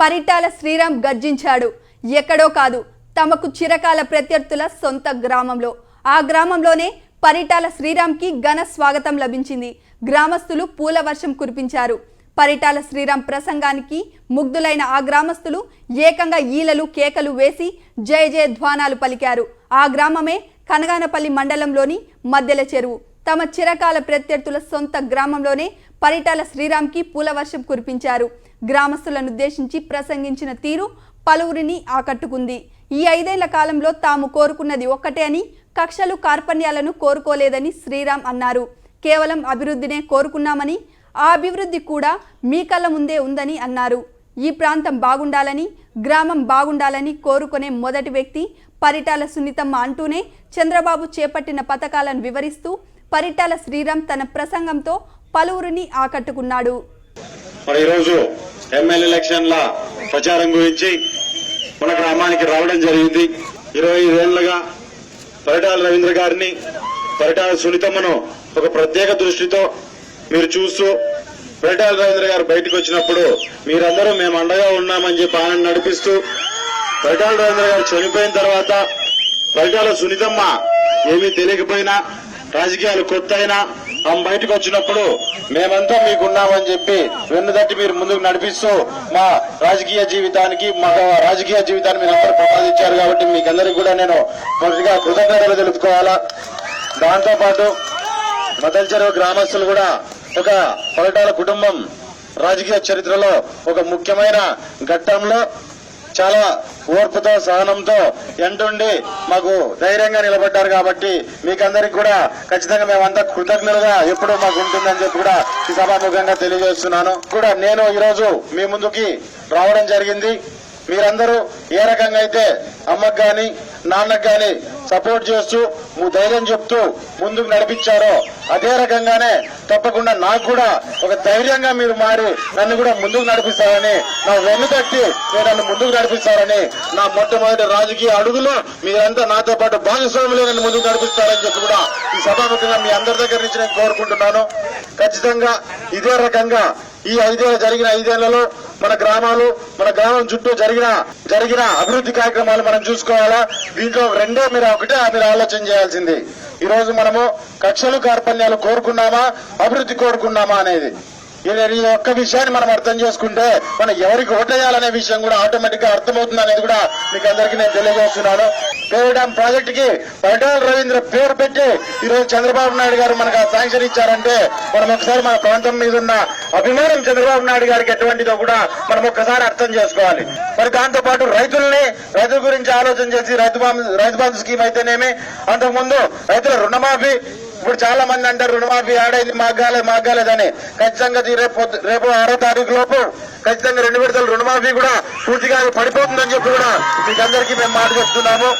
పరిటాల శ్రీరామ్ గర్జించాడు. ఎక్కడో కాదు తమకు చిరకాల ప్రత్యర్థుల సొంత గ్రామంలో. ఆ గ్రామంలోనే పరిటాల శ్రీరామ్కి ఘన స్వాగతం లభించింది. గ్రామస్తులు పూల వర్షం కురిపించారు. పరిటాల శ్రీరామ్ ప్రసంగానికి ముగ్ధులైన ఆ గ్రామస్తులు ఏకంగా ఈలలు కేకలు వేసి జయ జయ ధ్వానాలు పలికారు. ఆ గ్రామమే కనగానపల్లి మండలంలోని మధ్యల చెరువు. తమ చిరకాల ప్రత్యర్థుల సొంత గ్రామంలోనే పరిటాల శ్రీరామ్కి పూల వర్షం కురిపించారు. గ్రామస్తులను ఉద్దేశించి ప్రసంగించిన తీరు పలువురిని ఆకట్టుకుంది. ఈ ఐదేళ్ళ కాలంలో తాము కోరుకున్నది ఒక్కటే అని కక్షలు కార్పణ్యాలను కోరుకోలేదని శ్రీరామ్ అన్నారు. కేవలం అభివృద్ధినే కోరుకున్నామని ఆ అభివృద్ధి కూడా మీ కళ్ళ ముందే ఉందని అన్నారు. ఈ ప్రాంతం బాగుండాలని గ్రామం బాగుండాలని కోరుకునే మొదటి వ్యక్తి పరిటాల సునీతమ్మ అంటూనే చంద్రబాబు చేపట్టిన పథకాలను వివరిస్తూ పరిటాల శ్రీరామ్ తన ప్రసంగంతో పలువురిని ఆకట్టుకున్నాడు. మరి ఈరోజు ఎమ్మెల్యే ఎలక్షన్ల ప్రచారం గురించి మన గ్రామానికి రావడం జరిగింది. ఇరవై ఐదేళ్ళుగా పరిటాల రవీంద్ర గారిని పరిటాల సునీతమ్మను ఒక ప్రత్యేక దృష్టితో మీరు చూస్తూ పరిటాల రవీంద్ర గారు బయటకు వచ్చినప్పుడు మీరందరూ మేము అండగా ఉన్నామని చెప్పి ఆయన నడిపిస్తూ పరిటాల రవీంద్ర గారు చనిపోయిన తర్వాత పరిటాల సునీతమ్మ ఏమీ తెలియకపోయినా రాజకీయాలు కొత్త అయినా ఆమె బయటకు వచ్చినప్పుడు మేమంతా మీకున్నామని చెప్పి వెన్నుదట్టి మీరు ముందుకు నడిపిస్తూ మా రాజకీయ జీవితానికి మా రాజకీయ జీవితాన్ని మీరు అందరూ ప్రసాదించారు కాబట్టి మీకందరికి కూడా నేను మొదటిగా కృతజ్ఞతలు తెలుపుకోవాలా. దాంతోపాటు మదల్చెరువు గ్రామస్తులు కూడా ఒక పొరటాల కుటుంబం రాజకీయ చరిత్రలో ఒక ముఖ్యమైన ఘట్టంలో చాలా ఓర్పుతో సహనంతో ఎంటుండి మాకు ధైర్యంగా నిలబడ్డారు కాబట్టి మీకందరికి కూడా ఖచ్చితంగా మేమంతా కృతజ్ఞులుగా ఎప్పుడూ మాకు ఉంటుందని చెప్పి కూడా ఈ సభాముఖంగా తెలియజేస్తున్నాను. కూడా నేను ఈరోజు మీ ముందుకి రావడం జరిగింది. మీరందరూ ఏ రకంగా అయితే అమ్మకు గాని నాన్నకు గాని సపోర్ట్ చేస్తూ ధైర్యం చెప్తూ ముందుకు నడిపించారో అదే రకంగానే తప్పకుండా నాకు కూడా ఒక ధైర్యంగా మీరు మారి నన్ను కూడా ముందుకు నడిపిస్తారని నా వెన్ను తట్టి మీరు నన్ను ముందుకు నడిపిస్తారని నా మొట్టమొదటి రాజకీయ అడుగులో మీరంతా నాతో పాటు భాగస్వాములే నన్ను ముందుకు నడిపిస్తారని చెప్పి కూడా ఈ సభాముఖంగా మీ అందరి దగ్గర నుంచి నేను కోరుకుంటున్నాను. ఖచ్చితంగా ఇదే రకంగా ఈ ఐదేళ్ళు జరిగిన ఐదేళ్ళలో మన గ్రామాలు మన గ్రామం చుట్టూ జరిగిన జరిగిన అభివృద్ధి కార్యక్రమాలు మనం చూసుకోవాలా? దీంట్లో రెండే మీరు ఒకటే మీరు ఆలోచన చేయాల్సింది. ఈ రోజు మనము కక్షలు కార్పణ్యాలు కోరుకున్నామా? అభివృద్ధి కోరుకున్నామా అనేది. ఇది ఈ ఒక్క విషయాన్ని మనం అర్థం చేసుకుంటే మనం ఎవరికి ఓటేయాలనే విషయం కూడా ఆటోమేటిక్గా అర్థమవుతుంది అనేది కూడా మీకు అందరికీ నేను తెలియజేస్తున్నాను. పేరు ప్రాజెక్ట్కి పరిటాల రవీంద్ర పేరు పెట్టి ఈ రోజు చంద్రబాబు నాయుడు గారు మనకు శాంక్షన్ ఇచ్చారంటే మనం ఒకసారి మన ప్రాంతం మీద ఉన్న అభిమానం చంద్రబాబు నాయుడు గారికి ఎటువంటిదో కూడా మనం ఒక్కసారి అర్థం చేసుకోవాలి. మరి దాంతో పాటు రైతుల్ని రైతుల గురించి ఆలోచన చేసి రైతు బంధు రైతు బంధు స్కీమ్ అయితేనేమి? అంతకుముందు రైతుల రుణమాఫీ ఇప్పుడు చాలా మంది అంటారు రుణమాఫీ ఆడైంది మాగాలే మాగ్గాలేదని ఖచ్చితంగా ఇది రేపు రేపు ఆరో తారీఖు లోపు ఖచ్చితంగా రెండు విడతల రుణమాఫీ కూడా పూర్తిగా పడిపోతుందని చెప్పి కూడా మీకు అందరికీ మేము మాట చెప్తున్నాము.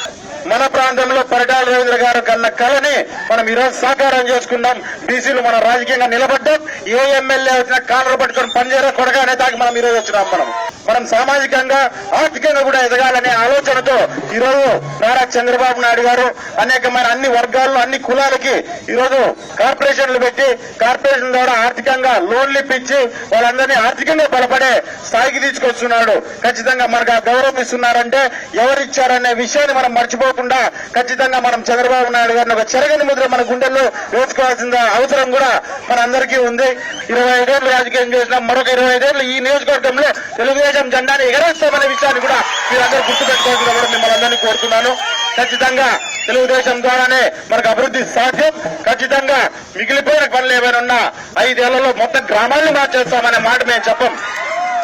మన ప్రాంతంలో పరిటాల రవీంద్ర గారు కన్న కళని మనం ఈ రోజు సాకారం చేసుకున్నాం బీసీలు మనం రాజకీయంగా నిలబడ్డాం ఏ ఎమ్మెల్యే వచ్చినా కాలర్ పట్టుకొని పనిచేయరా కొడగా అనే దాకా మనం ఈ రోజు వచ్చినాం మనం. మనం సామాజికంగా ఆర్థికంగా కూడా ఎదగాలనే ఆలోచనతో ఈ రోజు నారా చంద్రబాబు నాయుడు గారు అనేకమైన అన్ని వర్గాల్లో అన్ని కులాలకి ఈ రోజు కార్పొరేషన్లు పెట్టి కార్పొరేషన్ ద్వారా ఆర్థికంగా లోన్లు ఇప్పించి వాళ్ళందరినీ ఆర్థికంగా బలపడే స్థాయికి తీసుకొస్తున్నాడు. ఖచ్చితంగా మనకు గౌరవిస్తున్నారంటే గౌరవం ఇస్తున్నారంటే విషయాన్ని మనం మర్చిపోకుండా ఖచ్చితంగా మనం చంద్రబాబు నాయుడు గారిని ఒక చెరగని ముద్ర మన గుండెల్లో వేసుకోవాల్సిన అవసరం కూడా మన అందరికీ ఉంది. ఇరవై ఐదేళ్ళు రాజకీయం చేసిన. మరొక ఇరవై ఐదేళ్ళు ఈ నియోజకవర్గంలో తెలుగుదేశం జెండాని ఎగరేస్తామనే విషయాన్ని కూడా మీరందరూ గుర్తుపెట్టుకోవాల్సిన కూడా మిమ్మల్ని అందరినీ కోరుతున్నాను. ఖచ్చితంగా తెలుగుదేశం ద్వారానే మనకు అభివృద్ధి సాధ్యం. ఖచ్చితంగా మిగిలిపోయిన పనులు ఏమైనా ఉన్నా ఐదేళ్ళలో మొత్తం గ్రామాన్ని మార్చేస్తామనే మాట మేము చెప్పం.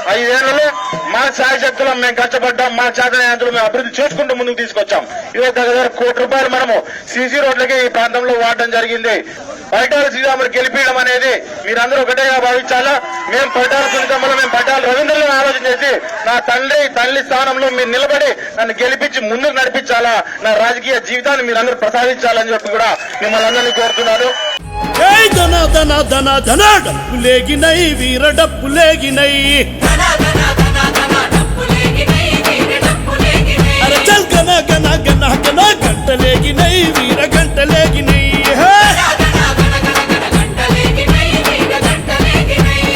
ఐదేళ్ళలో మా శాయశక్తులు మేము కష్టపడ్డాం మా చేతనాయంతులు మేము అభివృద్ధి చేసుకుంటూ ముందుకు తీసుకొచ్చాం. ఇరవై దగ్గర కోటి రూపాయలు మనము సీసీ రోడ్లకి ఈ ప్రాంతంలో వాడడం జరిగింది. పరిటాల శ్రీరాములు గెలిపించడం అనేది మీరందరూ ఒకటేగా భావించాలా? మేము పరిటాల సునీతమ్మలో మేము పరిటాల రవీంద్ర చేసి నా తండ్రి తల్లి స్థానంలో మీరు నిలబడి నన్ను గెలిపించి ముందుకు నడిపించాలా? నా రాజకీయ జీవితాన్ని మీరందరూ ప్రసాదించాలని చెప్పి కూడా మిమ్మల్ని అందరినీ కోరుతున్నాను. జై ధన ధన ధన ధన డప్పులేగినై వీర డప్పులేగినై అరే చల్ గన గన గన గన గంటలేగినై వీర గంటలేగినై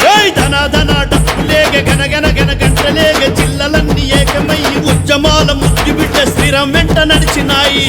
జై ధన ధన డప్పులేగ గన గన గన చెలరేగ జిల్లలన్నీ ఏకమై ఉద్యమాల ముద్దు బిడ్డ స్థిరం వెంట నడిచినాయి.